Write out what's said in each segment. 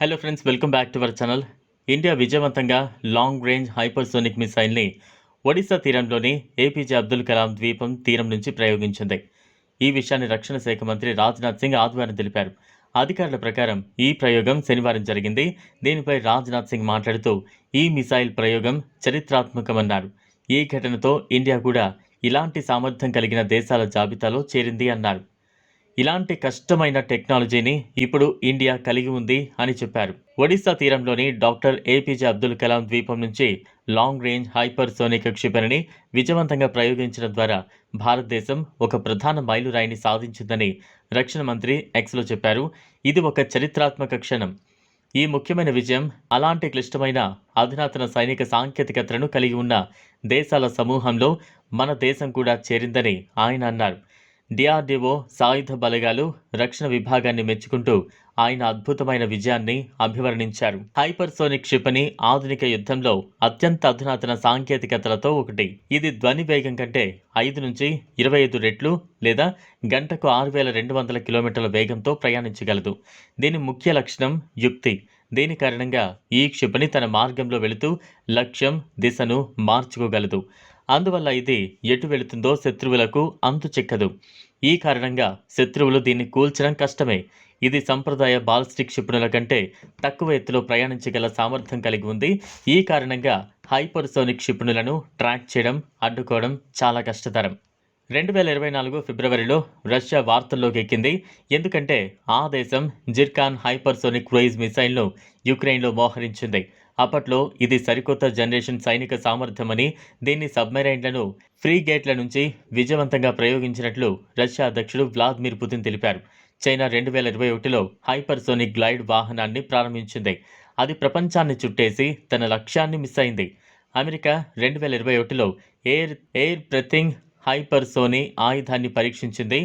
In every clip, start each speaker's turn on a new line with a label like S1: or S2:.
S1: Hello friends welcome back to our channel India విజయవంతంగా long range hypersonic మిసైల్ని ఒడిశా తీరంలోని APJ Abdul Kalam ద్వీపం తీరం నుంచి ప్రయోగించింది. ఈ విషయాన్ని రక్షణ శాఖ మంత్రి రాజ్నాథ్ సింగ్ ఆదివారం తెలిపారు. అధికారుల ప్రకారం ఈ ప్రయోగం శనివారం జరిగింది. దీనిపై రాజ్నాథ్ సింగ్ మాట్లాడుతూ ఈ మిసైల్ ప్రయోగం చరిత్రాత్మకమన్నారు. ఈ ఘటనతో ఇండియా కూడా ఇలాంటి సామర్థ్యం కలిగిన దేశాల జాబితాలో చేరింది అన్నారు. ఇలాంటి కష్టమైన టెక్నాలజీని ఇప్పుడు ఇండియా కలిగి ఉంది అని చెప్పారు. ఒడిశా తీరంలోని డాక్టర్ ఏపీజే అబ్దుల్ కలాం ద్వీపం నుంచి లాంగ్ రేంజ్ హైపర్సోనిక్ క్షిపణిని విజయవంతంగా ప్రయోగించడం ద్వారా భారతదేశం ఒక ప్రధాన మైలురాయిని సాధించిందని రక్షణ మంత్రి ఎక్స్లో చెప్పారు. ఇది ఒక చరిత్రాత్మక క్షణం. ఈ ముఖ్యమైన విజయం అలాంటి క్లిష్టమైన అధునాతన సైనిక సాంకేతికతలను కలిగి ఉన్న దేశాల సమూహంలో మన దేశం కూడా చేరిందని ఆయన అన్నారు. డిఆర్డీఓ సాయుధ బలగాలు రక్షణ విభాగాన్ని మెచ్చుకుంటూ ఆయన అద్భుతమైన విజయాన్ని అభివర్ణించారు. హైపర్సోనిక్ క్షిపణి ఆధునిక యుద్ధంలో అత్యంత అధునాతన సాంకేతికతలతో ఒకటి. ఇది ధ్వని వేగం కంటే ఐదు నుంచి ఇరవై ఐదు రెట్లు లేదా గంటకు ఆరు వేల రెండు వందల కిలోమీటర్ల వేగంతో ప్రయాణించగలదు. దీని ముఖ్య లక్షణం యుక్తి. దీని కారణంగా ఈ క్షిపణి తన మార్గంలో వెళుతూ లక్ష్యం దిశను మార్చుకోగలదు. అందువల్ల ఇది ఎటు వెళుతుందో శత్రువులకు అంతు చిక్కదు. ఈ కారణంగా శత్రువులు దీన్ని కూల్చడం కష్టమే. ఇది సంప్రదాయ బాలిస్టిక్ క్షిపణుల కంటే తక్కువ ఎత్తులో ప్రయాణించగల సామర్థ్యం కలిగి ఉంది. ఈ కారణంగా హైపర్సోనిక్ క్షిపణులను ట్రాక్ చేయడం అడ్డుకోవడం చాలా కష్టతరం. రెండు వేల ఇరవై నాలుగు ఫిబ్రవరిలో రష్యా వార్తల్లోకి ఎక్కింది. ఎందుకంటే ఆ దేశం జిర్కాన్ హైపర్సోనిక్ క్రూయిజ్ మిసైల్ను యుక్రెయిన్లో మోహరించింది. అప్పట్లో ఇది సరికొత్త జనరేషన్ సైనిక సామర్థ్యమని దీన్ని సబ్మెరైన్లను ఫ్రీ గేట్ల నుంచి విజయవంతంగా ప్రయోగించినట్లు రష్యా అధ్యక్షుడు వ్లాదిమిర్ పుతిన్ తెలిపారు. చైనా రెండు వేల ఇరవై ఒకటిలో హైపర్సోనిక్ గ్లైడ్ వాహనాన్ని ప్రారంభించింది. అది ప్రపంచాన్ని చుట్టేసి తన లక్ష్యాన్ని మిస్ అయింది. అమెరికా రెండు వేల ఇరవై ఒకటిలో ఎయిర్ ఎయిర్ బ్రెతింగ్ హైపర్సోని ఆయుధాన్ని పరీక్షించింది.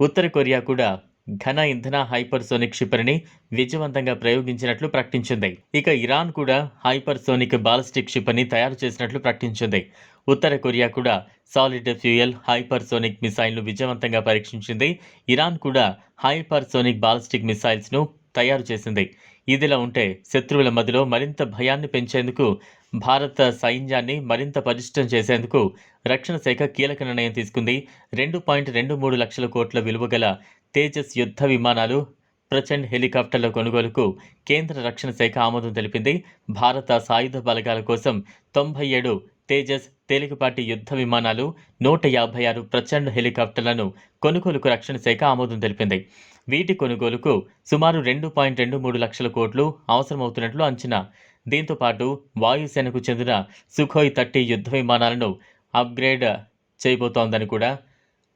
S1: ఉత్తర కొరియా కూడా ఘన ఇంధన హైపర్సోనిక్ క్షిపణిని విజయవంతంగా ప్రయోగించినట్లు ప్రకటించింది. ఇక ఇరాన్ కూడా హైపర్సోనిక్ బాలిస్టిక్ క్షిపణి తయారు చేసినట్లు ప్రకటించింది. ఉత్తర కొరియా కూడా సాలిడ్ ఫ్యూయల్ హైపర్సోనిక్ మిసైల్ను విజయవంతంగా పరీక్షించింది. ఇరాన్ కూడా హైపర్సోనిక్ బాలిస్టిక్ మిసైల్స్ను తయారు చేసింది. ఇదిలా ఉంటే శత్రువుల మధ్యలో మరింత భయాన్ని పెంచేందుకు భారత సైన్యాన్ని మరింత పటిష్టం చేసేందుకు రక్షణ శాఖ కీలక నిర్ణయం తీసుకుంది. రెండు పాయింట్ రెండు మూడు లక్షల కోట్ల విలువ గల తేజస్ యుద్ధ విమానాలు ప్రచండ్ హెలికాప్టర్ల కొనుగోలుకు కేంద్ర రక్షణ శాఖ ఆమోదం తెలిపింది. భారత సాయుధ బలగాల కోసం తొంభై ఏడు తేజస్ తేలికపాటి యుద్ధ విమానాలు నూట యాభై ఆరు ప్రచండ్ హెలికాప్టర్లను కొనుగోలుకు రక్షణ శాఖ ఆమోదం తెలిపింది. వీటి కొనుగోలుకు సుమారు రెండు పాయింట్ రెండు మూడు లక్షల కోట్లు అవసరమవుతున్నట్లు అంచనా. దీంతో పాటు వాయుసేనకు చెందిన సుఖోయ్ థర్టీ యుద్ధ విమానాలను అప్గ్రేడ్ చేయబోతోందని కూడా